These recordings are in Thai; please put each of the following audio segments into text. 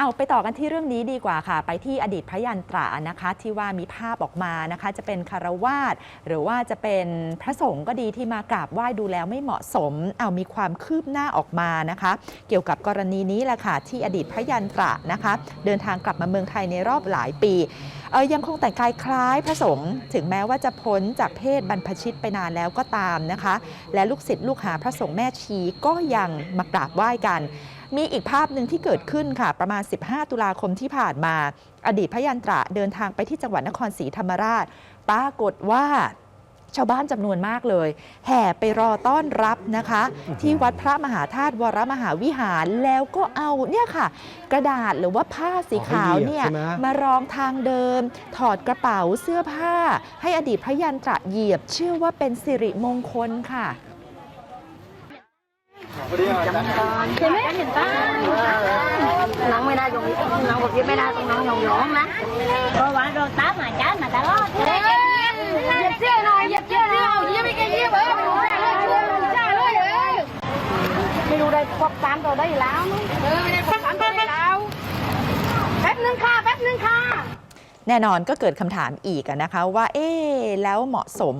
เอาไปต่อกันที่เรื่องนี้ดีกว่าค่ะ ไปที่อดีตพระยันตรานะคะ ที่ว่ามีภาพออกมานะคะ จะเป็นคารวาสหรือว่าจะเป็นพระสงฆ์ก็ดีที่มากราบไหว้ดูแล้วไม่เหมาะสม เอามีความคืบหน้าออกมานะคะ เกี่ยวกับกรณีนี้แหละค่ะที่อดีตพระยันตรานะคะ เดินทางกลับมาเมืองไทยในรอบหลายปีเออยังคงแต่งกายคล้ายพระสงฆ์ถึงแม้ว่าจะพ้นจากเพศบรรพชิตไปนานแล้วก็ตามนะคะ และลูกศิษย์ลูกหาพระสงฆ์แม่ชีก็ยังมากราบไหว้กัน มีอีกภาพหนึ่งที่เกิดขึ้นค่ะประมาณ 15 ตุลาคมที่ผ่านมา อดีตพระยันตระเดินทางไปที่จังหวัดนครศรีธรรมราช ปรากฏว่าชาวบ้านจำนวนมากเลย แห่ไปรอต้อนรับนะคะ ที่วัดพระมหาธาตุวรมหาวิหารแล้วก็เอาเนี่ยค่ะ กระดาษหรือว่าผ้าสีขาวเนี่ยอ๋อให้เหยียบใช่ไหม มารองทางเดินถอดกระเป๋าเสื้อผ้า ให้อดีตพระยันตระเหยียบ เชื่อว่าเป็นสิริมงคลค่ะ ใช่ไหมเห็นป้าน้องไม่ได้ตรงนี้น้องบอกยึดไม่ได้ตรงน้องยองยองน แน่นอนก็เกิดคำถามอีกอะนะคะว่าเอ๊ะแล้วเหมาะสม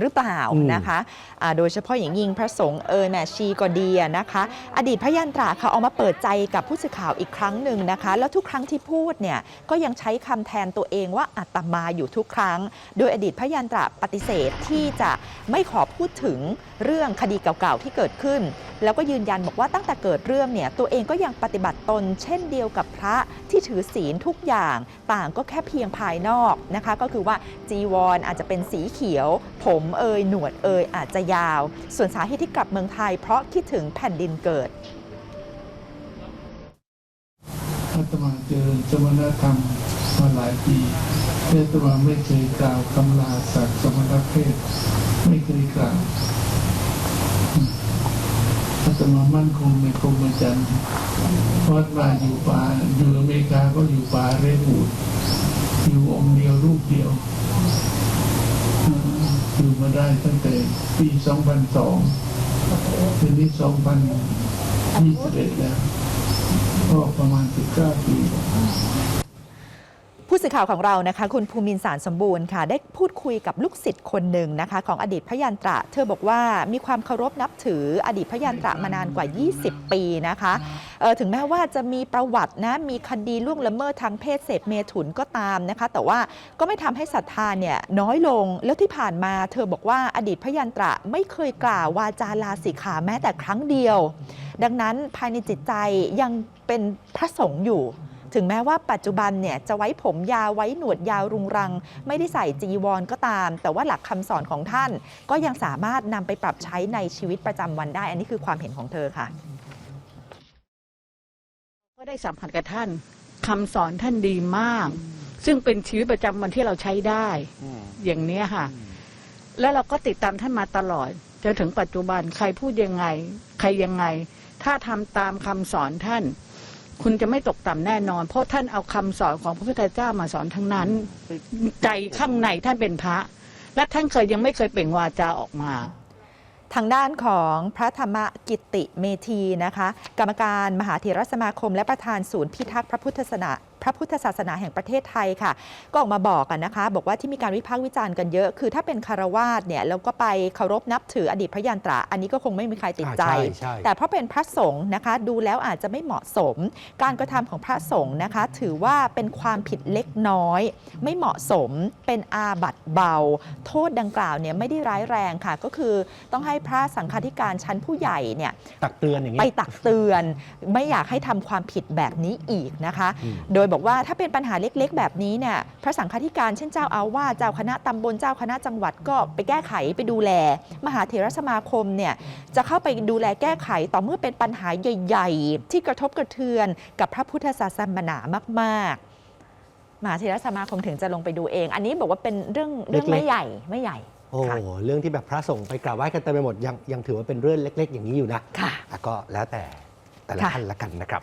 หรือเปล่าอืมนะคะอ่าโดยเฉพาะอย่างยิ่งพระสงฆ์เอยแม่ชีก็ดีอะนะคะ อดีตพระยันตราเขาเอามาเปิดใจกับผู้สื่อข่าวอีกครั้งหนึ่งนะคะ แล้วทุกครั้งที่พูดเนี่ยก็ยังใช้คำแทนตัวเองว่าอัตมาอยู่ทุกครั้ง โดยอดีตพระยันตราปฏิเสธที่จะไม่ขอพูดถึงเรื่องคดีเก่าๆที่เกิดขึ้น แล้วก็ยืนยันบอกว่าตั้งแต่เกิดเรื่องเนี่ยตัวเองก็ยังปฏิบัติตน เช่นเดียวกับพระที่ถือศีลทุกอย่างต่างก็แค่เพียงยงภายนอกนะคะก็คือว่าจีวรออาจจะเป็นสีเขียว ผมเอยหนวดเอยอาจจะยาว ส่วนสาเหตุที่กลับเมืองไทยเพราะคิดถึงแผ่นดินเกิดอาตมาเจริญสมณธรรมมาหลายปีแต่อาตมาไม่เคยกล่าวคำลาสักสมณเพศไม่เคยกล่าวอาตมามั่นคงในกรมจันทร์วัดมาอยู่ป่าอยู่อเมริกาก็อยู่ป่าเรดบูด อยู่องค์เดียวรูปเดียวอยู่มาได้ตั้งแต่ปี2002ปีนี้2021แล้วก็ประมาณ19ปีผู้สื่อข่าวของเรานะคะคุณภูมินสารสมบูรณ์ค่ะ ได้พูดคุยกับลูกศิษย์คนหนึ่งนะคะ ของอดีตพระยันตระ เธอบอกว่ามีความเคารพนับถืออดีตพระยันตระมานานกว่า 20 ปีนะคะ ถึงแม้ว่าจะมีประวัตินะมีคดีล่วงละเมิดทางเพศเสพเมถุนก็ตามนะคะ แต่ว่าก็ไม่ทำให้ศรัทธาเนี่ยน้อยลงแล้วที่ผ่านมาเธอบอกว่าอดีตพระยันตระไม่เคยกล่าววาจาลาสิกขาแม้แต่ครั้งเดียว ดังนั้นภายในจิตใจยังเป็นพระสงฆ์อยู่ถึงแม้ว่าปัจจุบันเนี่ยจะไว้ผมยาวไว้หนวดยาวรุงรัง ไม่ได้ใส่จีวรก็ตาม แต่ว่าหลักคำสอนของท่าน ก็ยังสามารถนำไปปรับใช้ในชีวิตประจำวันได้ อันนี้คือความเห็นของเธอค่ะ ก็ได้สัมผัสกับท่านคำสอนท่านดีมาก ซึ่งเป็นชีวิตประจำวันที่เราใช้ได้ อย่างเนี้ยค่ะ แล้วเราก็ติดตามท่านมาตลอดจนถึงปัจจุบันใครพูดยังไง ใครยังไง ถ้าทำตามคำสอนท่าน คุณจะไม่ตกต่ำแน่นอน เพราะท่านเอาคำสอนของพระพุทธเจ้ามาสอนทั้งนั้น ใจข้างในท่านเป็นพระ และท่านเคยยังไม่เคยเปล่งวาจาออกมา ทางด้านของพระธรรมกิติเมธีนะคะ กรรมการมหาเถรสมาคม และประธานศูนย์พิทักษ์พระพุทธศาสนา พระพุทธศาสนาแห่งประเทศไทยค่ะ ก็ออกมาบอกกันนะคะ บอกว่าที่มีการวิพากษ์วิจารณ์กันเยอะ คือถ้าเป็นคารวาสเนี่ยแล้วก็ไปเคารพนับถืออดีตพระยันตรา อันนี้ก็คงไม่มีใครติดใจอ่าใช่ใช่แต่เพราะเป็นพระสงฆ์นะคะ ดูแล้วอาจจะไม่เหมาะสม การกระทำของพระสงฆ์นะคะ ถือว่าเป็นความผิดเล็กน้อย ไม่เหมาะสมเป็นอาบัติเบา โทษดังกล่าวเนี่ยไม่ได้ร้ายแรงค่ะ ก็คือต้องให้พระสังฆาธิการชั้นผู้ใหญ่เนี่ยตักเตือนอย่างไปนี้ตักเตือน ไม่อยากให้ทำความผิดแบบนี้อีกนะคะอืมโดยบอกว่าถ้าเป็นปัญหาเล็กๆ แบบนี้เนี่ยพระสังฆาธิการเช่นเจ้าอาวาสเจ้าคณะตำบลเจ้าคณะจังหวัดก็ไปแก้ไขไปดูแล มหาเถรสมาคมเนี่ยจะเข้าไปดูแลแก้ไขต่อเมื่อเป็นปัญหาใหญ่ ๆ ที่กระทบกระเทือนกับพระพุทธศาสนามากๆมหาเถรสมาคมถึงจะลงไปดูเอง อันนี้บอกว่าเป็นเรื่องเรื่องเล็กๆไม่ใหญ่ไม่ใหญ่ โอ้โหค่ะเรื่องที่แบบพระสงฆ์ไปกราบไหว้กันเต็มไปหมดยังยังถือว่าเป็นเรื่องเล็ก ๆ อย่างนี้อยู่นะค่ะอะก็แล้วแต่แต่ละค่ะท่านละกันนะครับ